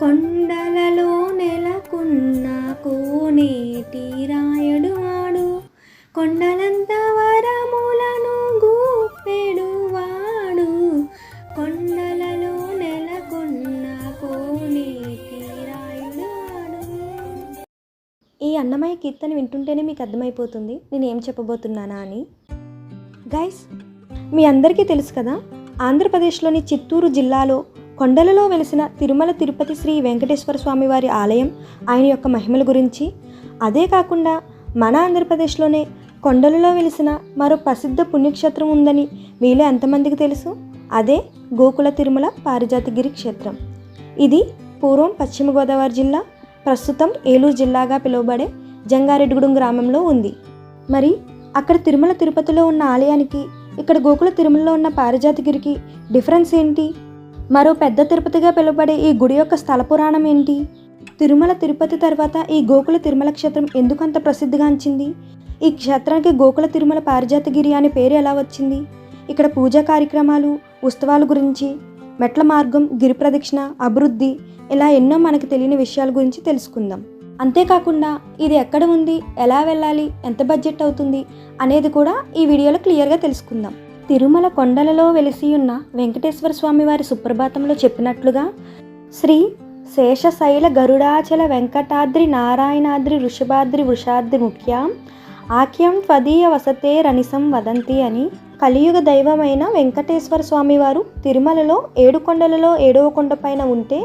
కొండలలో నెలకున్న కోనేటి రాయడు వాడు. కొండలంత వరములను గూపెడు వాడు కొండలలో నెలకొన్న కోనేటి రాయుడు వాడు. ఈ అన్నమయ్య కీర్తన వింటుంటేనే మీకు అర్థమైపోతుంది. నేను ఏం చెప్పబోతున్నానా అని. గైస్ మీ అందరికీ తెలుసు కదా ఆంధ్రప్రదేశ్లోని చిత్తూరు జిల్లాలో కొండలలో వెలిసిన తిరుమల తిరుపతి శ్రీ వెంకటేశ్వర స్వామి వారి ఆలయం ఆయన యొక్క మహిమల గురించి. అదే కాకుండా మన ఆంధ్రప్రదేశ్లోనే కొండలలో వెలిసిన మరో ప్రసిద్ధ పుణ్యక్షేత్రం ఉందని మీలో ఎంతమందికి తెలుసు? అదే గోకుల తిరుమల పారిజాతగిరి క్షేత్రం. ఇది పూర్వం పశ్చిమ గోదావరి జిల్లా ప్రస్తుతం ఏలూరు జిల్లాగా పిలువబడే జంగారెడ్డిగూడెం గ్రామంలో ఉంది. మరి అక్కడ తిరుమల తిరుపతిలో ఉన్న ఆలయానికి ఇక్కడ గోకుల తిరుమలలో ఉన్న పారిజాతగిరికి డిఫరెన్స్ ఏంటి? మరో పెద్ద తిరుపతిగా పిలువబడే ఈ గుడి యొక్క స్థల పురాణం ఏంటి? తిరుమల తిరుపతి తర్వాత ఈ గోకుల తిరుమల క్షేత్రం ఎందుకంత ప్రసిద్ధిగాంచింది ఈ క్షేత్రానికి గోకుల తిరుమల పారిజాతగిరి అనే పేరు ఎలా వచ్చింది? ఇక్కడ పూజా కార్యక్రమాలు ఉత్సవాల గురించి మెట్ల మార్గం గిరి ప్రదక్షిణ అభివృద్ధి ఇలా ఎన్నో మనకు తెలియని విషయాల గురించి తెలుసుకుందాం. అంతేకాకుండా ఇది ఎక్కడ ఉంది ఎలా వెళ్ళాలి ఎంత బడ్జెట్ అవుతుంది అనేది కూడా ఈ వీడియోలో క్లియర్గా తెలుసుకుందాం. తిరుమల కొండలలో వెలిసియున్న వెంకటేశ్వర స్వామివారి సుప్రభాతంలో చెప్పినట్లుగా శ్రీ శేషశైల గరుడాచల వెంకటాద్రి నారాయణాద్రి వృషభాద్రి వృషాద్రి ముఖ్యాం ఆఖ్యం త్వదీయ వసతే రనిసం వదంతి అని కలియుగ దైవమైన వెంకటేశ్వర స్వామివారు తిరుమలలో ఏడు కొండలలో ఏడవ కొండపైన ఉంటే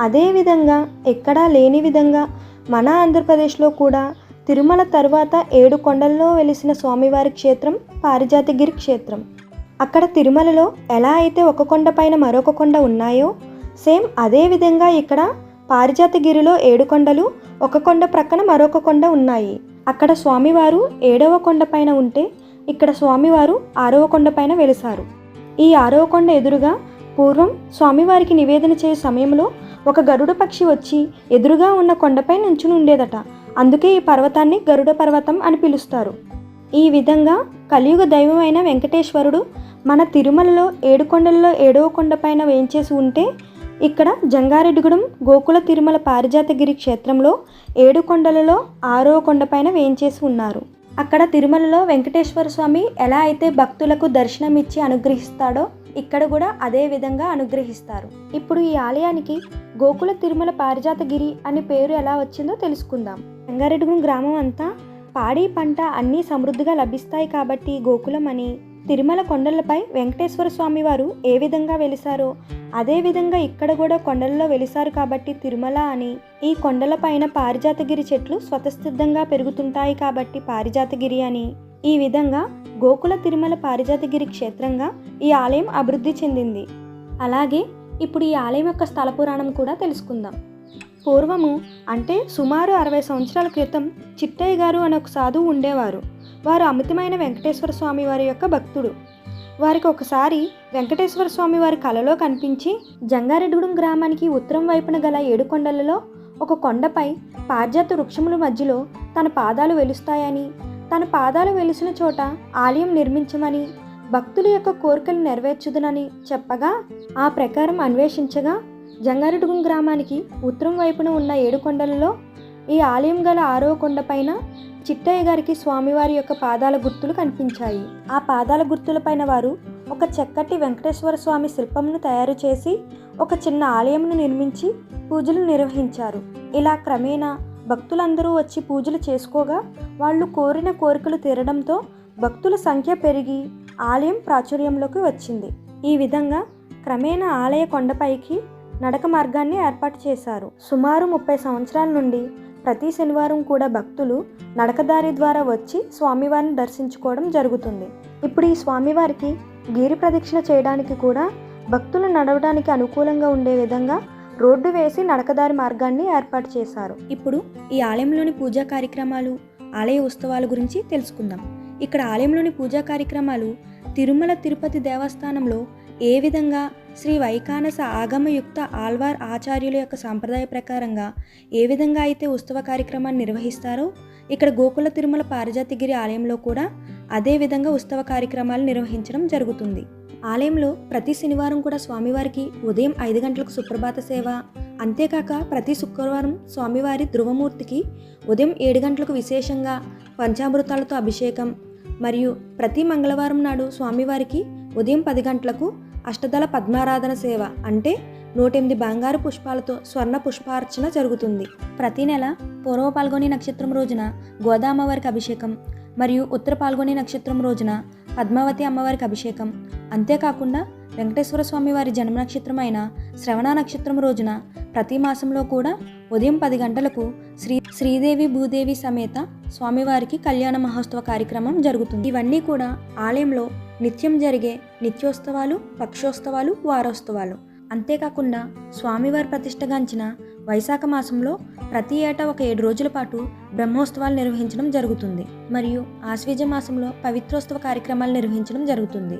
అదేవిధంగా ఎక్కడా లేని విధంగా మన ఆంధ్రప్రదేశ్లో కూడా తిరుమల తర్వాత ఏడు కొండల్లో వెలిసిన స్వామివారి క్షేత్రం పారిజాతగిరి క్షేత్రం. అక్కడ తిరుమలలో ఎలా అయితే ఒక కొండ పైన మరొక కొండ ఉన్నాయో సేమ్ అదే విధంగా ఇక్కడ పారిజాతగిరిలో ఏడు కొండలు ఒక కొండ ప్రక్కన మరొక కొండ ఉన్నాయి. అక్కడ స్వామివారు ఏడవ కొండ పైన ఉంటే ఇక్కడ స్వామివారు ఆరవ కొండ పైన వెలిసారు. ఈ ఆరవ కొండ ఎదురుగా పూర్వం స్వామివారికి నివేదన చేసే సమయంలో ఒక గరుడ పక్షి వచ్చి ఎదురుగా ఉన్న కొండపై నుంచుని ఉండేదట. అందుకే ఈ పర్వతాన్ని గరుడ పర్వతం అని పిలుస్తారు. ఈ విధంగా కలియుగ దైవమైన వెంకటేశ్వరుడు మన తిరుమలలో ఏడుకొండలలో ఏడవ కొండపైన వేయించేసి ఉంటే ఇక్కడ జంగారెడ్డిగూడెం గోకుల తిరుమల పారిజాతగిరి క్షేత్రంలో ఏడు కొండలలో ఆరవ కొండపైన వేయించేసి ఉన్నారు. అక్కడ తిరుమలలో వెంకటేశ్వర స్వామి ఎలా అయితే భక్తులకు దర్శనమిచ్చి అనుగ్రహిస్తాడో ఇక్కడ కూడా అదే విధంగా అనుగ్రహిస్తారు. ఇప్పుడు ఈ ఆలయానికి గోకుల తిరుమల పారిజాతగిరి అనే పేరు ఎలా వచ్చిందో తెలుసుకుందాం. రంగారెడ్డిగూడెం గ్రామం అంతా పాడి పంట అన్నీ సమృద్ధిగా లభిస్తాయి కాబట్టి గోకులం అని. తిరుమల కొండలపై వెంకటేశ్వర స్వామి వారు ఏ విధంగా వెలిసారో అదేవిధంగా ఇక్కడ కూడా కొండల్లో వెలిసారు కాబట్టి తిరుమల అని. ఈ కొండలపైన పారిజాతగిరి చెట్లు స్వతసిద్ధంగా పెరుగుతుంటాయి కాబట్టి పారిజాతగిరి అని. ఈ విధంగా గోకుల తిరుమల పారిజాతగిరి క్షేత్రంగా ఈ ఆలయం అభివృద్ధి చెందింది. అలాగే ఇప్పుడు ఈ ఆలయం యొక్క స్థల పురాణం కూడా తెలుసుకుందాం. పూర్వము అంటే సుమారు అరవై సంవత్సరాల క్రితం చిట్టయ్య గారు అనే ఒక సాధువు ఉండేవారు. వారు అమితమైన వెంకటేశ్వర స్వామి వారి యొక్క భక్తుడు. వారికి ఒకసారి వెంకటేశ్వర స్వామి వారి కలలో కనిపించి జంగారెడ్డిగూడెం గ్రామానికి ఉత్తరం వైపున గల ఏడుకొండలలో ఒక కొండపై పారిజాత వృక్షముల మధ్యలో తన పాదాలు వెలుస్తాయని తన పాదాలు వెలిసిన చోట ఆలయం నిర్మించమని భక్తుల యొక్క కోరికలు నెరవేర్చుదునని చెప్పగా ఆ ప్రకారం అన్వేషించగా జంగారెడ్డిగూడెం గ్రామానికి ఉత్తరం వైపున ఉన్న ఏడు కొండలలో ఈ ఆలయం గల ఆరో కొండపైన చిట్టయ్య గారికి స్వామివారి యొక్క పాదాల గుర్తులు కనిపించాయి. ఆ పాదాల గుర్తులపైన వారు ఒక చక్కటి వెంకటేశ్వర స్వామి శిల్పంను తయారు చేసి ఒక చిన్న ఆలయంను నిర్మించి పూజలు నిర్వహించారు. ఇలా క్రమేణా భక్తులందరూ వచ్చి పూజలు చేసుకోగా వాళ్ళు కోరిన కోరికలు తీరడంతో భక్తుల సంఖ్య పెరిగి ఆలయం ప్రాచుర్యంలోకి వచ్చింది. ఈ విధంగా క్రమేణా ఆలయ కొండపైకి నడక మార్గాన్ని ఏర్పాటు చేశారు. సుమారు ముప్పై సంవత్సరాల నుండి ప్రతి శనివారం కూడా భక్తులు నడకదారి ద్వారా వచ్చి స్వామివారిని దర్శించుకోవడం జరుగుతుంది. ఇప్పుడు ఈ స్వామివారికి గిరి ప్రదక్షిణ చేయడానికి కూడా భక్తులు నడవడానికి అనుకూలంగా ఉండే విధంగా రోడ్డు వేసి నడకదారి మార్గాన్ని ఏర్పాటు చేశారు. ఇప్పుడు ఈ ఆలయంలోని పూజా కార్యక్రమాలు ఆలయ ఉత్సవాల గురించి తెలుసుకుందాం. ఇక్కడ ఆలయంలోని పూజా కార్యక్రమాలు తిరుమల తిరుపతి దేవస్థానంలో ఏ విధంగా శ్రీ వైకానస ఆగమయుక్త ఆల్వార్ ఆచార్యుల యొక్క సాంప్రదాయ ప్రకారంగా ఏ విధంగా అయితే ఉత్సవ కార్యక్రమాన్ని నిర్వహిస్తారో ఇక్కడ గోకుల తిరుమల పారిజాతిగిరి ఆలయంలో కూడా అదే విధంగా ఉత్సవ కార్యక్రమాలు నిర్వహించడం జరుగుతుంది. ఆలయంలో ప్రతి శనివారం కూడా స్వామివారికి ఉదయం ఐదు గంటలకు సుప్రభాత సేవ అంతేకాక ప్రతి శుక్రవారం స్వామివారి ధ్రువమూర్తికి ఉదయం ఏడు గంటలకు విశేషంగా పంచామృతాలతో అభిషేకం మరియు ప్రతి మంగళవారం నాడు స్వామివారికి ఉదయం పది గంటలకు అష్టదళ పద్మారాధన సేవ అంటే నూటెనిమిది బంగారు పుష్పాలతో స్వర్ణ పుష్పార్చన జరుగుతుంది. ప్రతి నెల పూర్వ పాల్గొని నక్షత్రం రోజున గోదామ్మవారికి అభిషేకం మరియు ఉత్తర పాల్గొని నక్షత్రం రోజున పద్మావతి అమ్మవారికి అభిషేకం. అంతేకాకుండా వెంకటేశ్వర స్వామి వారి జన్మ నక్షత్రం అయిన శ్రవణ నక్షత్రం రోజున ప్రతి మాసంలో కూడా ఉదయం పది గంటలకు శ్రీ శ్రీదేవి భూదేవి సమేత స్వామివారికి కళ్యాణ మహోత్సవ కార్యక్రమం జరుగుతుంది. ఇవన్నీ కూడా ఆలయంలో నిత్యం జరిగే నిత్యోత్సవాలు పక్షోత్సవాలు వారోత్సవాలు. అంతేకాకుండా స్వామివారి ప్రతిష్టగాంచిన వైశాఖ మాసంలో ప్రతి ఏటా ఒక ఏడు రోజుల పాటు బ్రహ్మోత్సవాలు నిర్వహించడం జరుగుతుంది. మరియు ఆశ్వేజ మాసంలో పవిత్రోత్సవ కార్యక్రమాలు నిర్వహించడం జరుగుతుంది.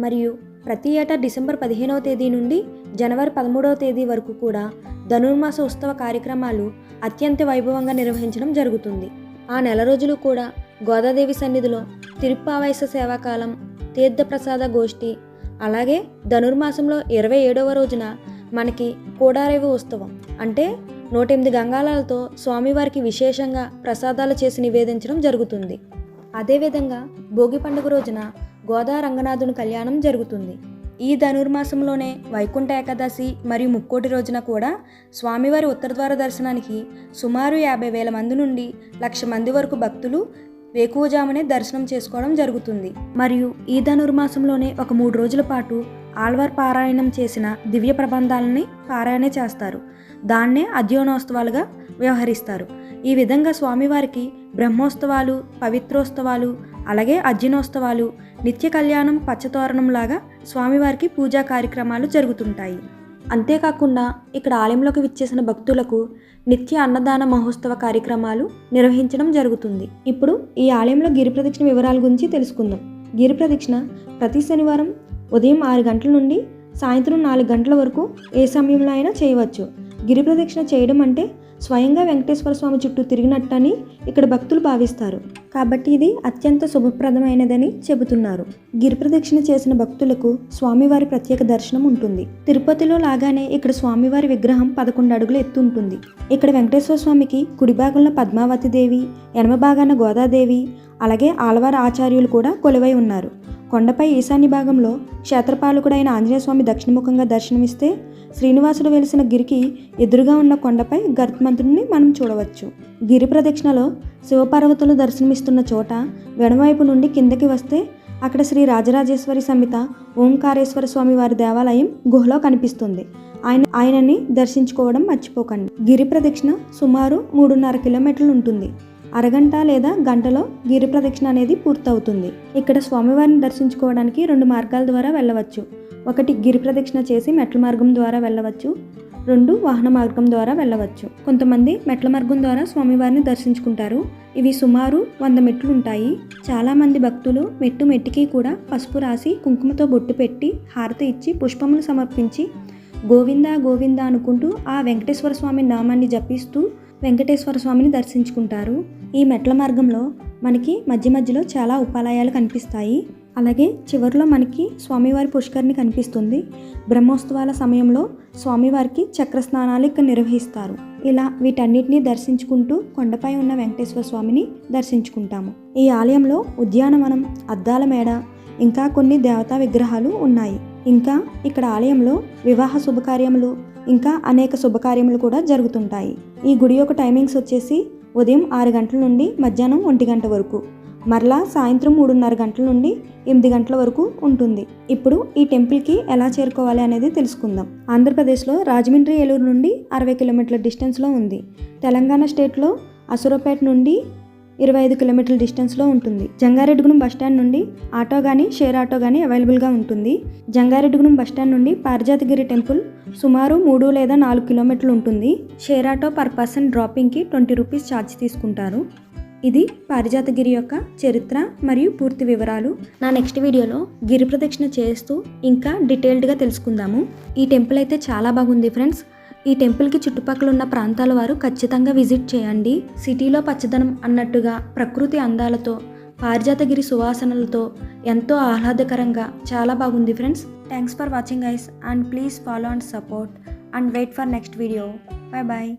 మరియు ప్రతి ఏటా డిసెంబర్ పదిహేనవ తేదీ నుండి జనవరి పదమూడవ తేదీ వరకు కూడా ధనుర్మాస ఉత్సవ కార్యక్రమాలు అత్యంత వైభవంగా నిర్వహించడం జరుగుతుంది. ఆ నెల రోజులు కూడా గోదాదేవి సన్నిధిలో తిరుప్పావయస సేవాకాలం తీర్థప్రసాద గోష్ఠి. అలాగే ధనుర్మాసంలో ఇరవై ఏడవ రోజున మనకి కోడారేవి ఉత్సవం. అంటే నూట ఎనిమిది గంగాలాలతో స్వామివారికి విశేషంగా ప్రసాదాలు చేసి నివేదించడం జరుగుతుంది. అదేవిధంగా భోగి పండుగ రోజున గోదా రంగనాథుని కళ్యాణం జరుగుతుంది. ఈ ధనుర్మాసంలోనే వైకుంఠ ఏకాదశి మరియు ముక్కోటి రోజున కూడా స్వామివారి ఉత్తరద్వార దర్శనానికి సుమారు యాభై వేల మంది నుండి లక్ష మంది వరకు భక్తులు వేకువజామునే దర్శనం చేసుకోవడం జరుగుతుంది. మరియు ఈ ధనుర్మాసంలోనే ఒక మూడు రోజుల పాటు ఆల్వార్ పారాయణం చేసిన దివ్య ప్రబంధాలని పారాయణ చేస్తారు. దాన్నే అధ్యయనోత్సవాలుగా వ్యవహరిస్తారు. ఈ విధంగా స్వామివారికి బ్రహ్మోత్సవాలు పవిత్రోత్సవాలు అలాగే అర్జునోత్సవాలు నిత్య కళ్యాణం పచ్చతోరణంలాగా స్వామివారికి పూజా కార్యక్రమాలు జరుగుతుంటాయి. అంతేకాకుండా ఇక్కడ ఆలయంలోకి విచ్చేసిన భక్తులకు నిత్య అన్నదాన మహోత్సవ కార్యక్రమాలు నిర్వహించడం జరుగుతుంది. ఇప్పుడు ఈ ఆలయంలో గిరి ప్రదక్షిణ వివరాల గురించి తెలుసుకుందాం. గిరి ప్రదక్షిణ ప్రతి శనివారం ఉదయం ఆరు గంటల నుండి సాయంత్రం నాలుగు గంటల వరకు ఏ సమయంలో అయినా చేయవచ్చు. గిరి ప్రదక్షిణ చేయడం అంటే స్వయంగా వెంకటేశ్వర స్వామి చుట్టూ తిరిగినట్టని ఇక్కడ భక్తులు భావిస్తారు. కాబట్టి ఇది అత్యంత శుభప్రదమైనదని చెబుతున్నారు. గిరి ప్రదక్షిణ చేసిన భక్తులకు స్వామివారి ప్రత్యేక దర్శనం ఉంటుంది. తిరుపతిలో లాగానే ఇక్కడ స్వామివారి విగ్రహం పదకొండు అడుగులు ఎత్తు ఉంటుంది. ఇక్కడ వెంకటేశ్వర స్వామికి కుడి భాగంలో పద్మావతి దేవి ఎడమ భాగాన గోదాదేవి అలాగే ఆలవార ఆచార్యులు కూడా కొలువై ఉన్నారు. కొండపై ఈశాన్య భాగంలో క్షేత్రపాలకుడైన ఆంజనేయ స్వామి దక్షిణముఖంగా దర్శనమిస్తే శ్రీనివాసుడు వెలిసిన గిరికి ఎదురుగా ఉన్న కొండపై గర్భమంతుడిని మనం చూడవచ్చు. గిరి ప్రదక్షిణలో శివపార్వతులు దర్శనమిస్తున్న చోట వెడమవైపు నుండి కిందకి వస్తే అక్కడ శ్రీ రాజరాజేశ్వరి సమిత ఓంకారేశ్వర స్వామి వారి దేవాలయం గుహలో కనిపిస్తుంది. ఆయన ఆయనని దర్శించుకోవడం మర్చిపోకండి. గిరి ప్రదక్షిణ సుమారు మూడున్నర కిలోమీటర్లు ఉంటుంది. అరగంట లేదా గంటలో గిరి ప్రదక్షిణ అనేది పూర్తవుతుంది. ఇక్కడ స్వామివారిని దర్శించుకోవడానికి రెండు మార్గాల ద్వారా వెళ్ళవచ్చు. ఒకటి గిరి ప్రదక్షిణ చేసి మెట్ల మార్గం ద్వారా వెళ్ళవచ్చు. రెండు వాహన మార్గం ద్వారా వెళ్ళవచ్చు. కొంతమంది మెట్ల మార్గం ద్వారా స్వామివారిని దర్శించుకుంటారు. ఇవి సుమారు వంద మెట్లు ఉంటాయి. చాలామంది భక్తులు మెట్టు మెట్టికి కూడా పసుపు రాసి కుంకుమతో బొట్టు పెట్టి హారతి ఇచ్చి పుష్పములు సమర్పించి గోవింద గోవింద అనుకుంటూ ఆ వెంకటేశ్వర స్వామి నామాన్ని జపిస్తూ వెంకటేశ్వర స్వామిని దర్శించుకుంటారు. ఈ మెట్ల మార్గంలో మనకి మధ్య మధ్యలో చాలా ఉపాలయాలు కనిపిస్తాయి. అలాగే చివరిలో మనకి స్వామివారి పుష్కరిణి కనిపిస్తుంది. బ్రహ్మోత్సవాల సమయంలో స్వామివారికి చక్ర స్నానాలు ఇక్కడ నిర్వహిస్తారు. ఇలా వీటన్నిటిని దర్శించుకుంటూ కొండపై ఉన్న వెంకటేశ్వర స్వామిని దర్శించుకుంటాము. ఈ ఆలయంలో ఉద్యానవనం అద్దాల మేడ ఇంకా కొన్ని దేవతా విగ్రహాలు ఉన్నాయి. ఇంకా ఇక్కడ ఆలయంలో వివాహ శుభకార్యములు ఇంకా అనేక శుభకార్యములు కూడా జరుగుతుంటాయి. ఈ గుడి యొక్క టైమింగ్స్ వచ్చేసి ఉదయం ఆరు గంటల నుండి మధ్యాహ్నం ఒంటి గంట వరకు. మరలా సాయంత్రం మూడున్నర గంటల నుండి ఎనిమిది గంటల వరకు ఉంటుంది. ఇప్పుడు ఈ టెంపుల్కి ఎలా చేరుకోవాలి అనేది తెలుసుకుందాం. ఆంధ్రప్రదేశ్లో రాజమండ్రి ఏలూరు నుండి అరవై కిలోమీటర్ల డిస్టెన్స్లో ఉంది. తెలంగాణ స్టేట్లో అసురపేట నుండి ఇరవై ఐదు కిలోమీటర్ల డిస్టెన్స్లో ఉంటుంది. జంగారెడ్డిగూడెం బస్టాండ్ నుండి ఆటో కానీ షేర్ ఆటో కానీ అవైలబుల్గా ఉంటుంది. జంగారెడ్డిగూడెం బస్టాండ్ నుండి పారిజాతగిరి టెంపుల్ సుమారు మూడు లేదా నాలుగు కిలోమీటర్లు ఉంటుంది. షేర్ ఆటో పర్ పర్సన్ డ్రాపింగ్కి ట్వంటీ రూపీస్ ఛార్జ్ తీసుకుంటారు. ఇది పారిజాతగిరి యొక్క చరిత్ర మరియు పూర్తి వివరాలు. నా నెక్స్ట్ వీడియోలో గిరి ప్రదక్షిణ చేస్తూ ఇంకా డీటెయిల్డ్గా తెలుసుకుందాము. ఈ టెంపుల్ అయితే చాలా బాగుంది ఫ్రెండ్స్. ఈ టెంపుల్కి చుట్టుపక్కల ఉన్న ప్రాంతాల వారు ఖచ్చితంగా విజిట్ చేయండి. సిటీలో పచ్చదనం అన్నట్టుగా ప్రకృతి అందాలతో పారిజాతగిరి సువాసనలతో ఎంతో ఆహ్లాదకరంగా చాలా బాగుంది friends. Thanks for watching guys and please follow and support and wait for next video bye bye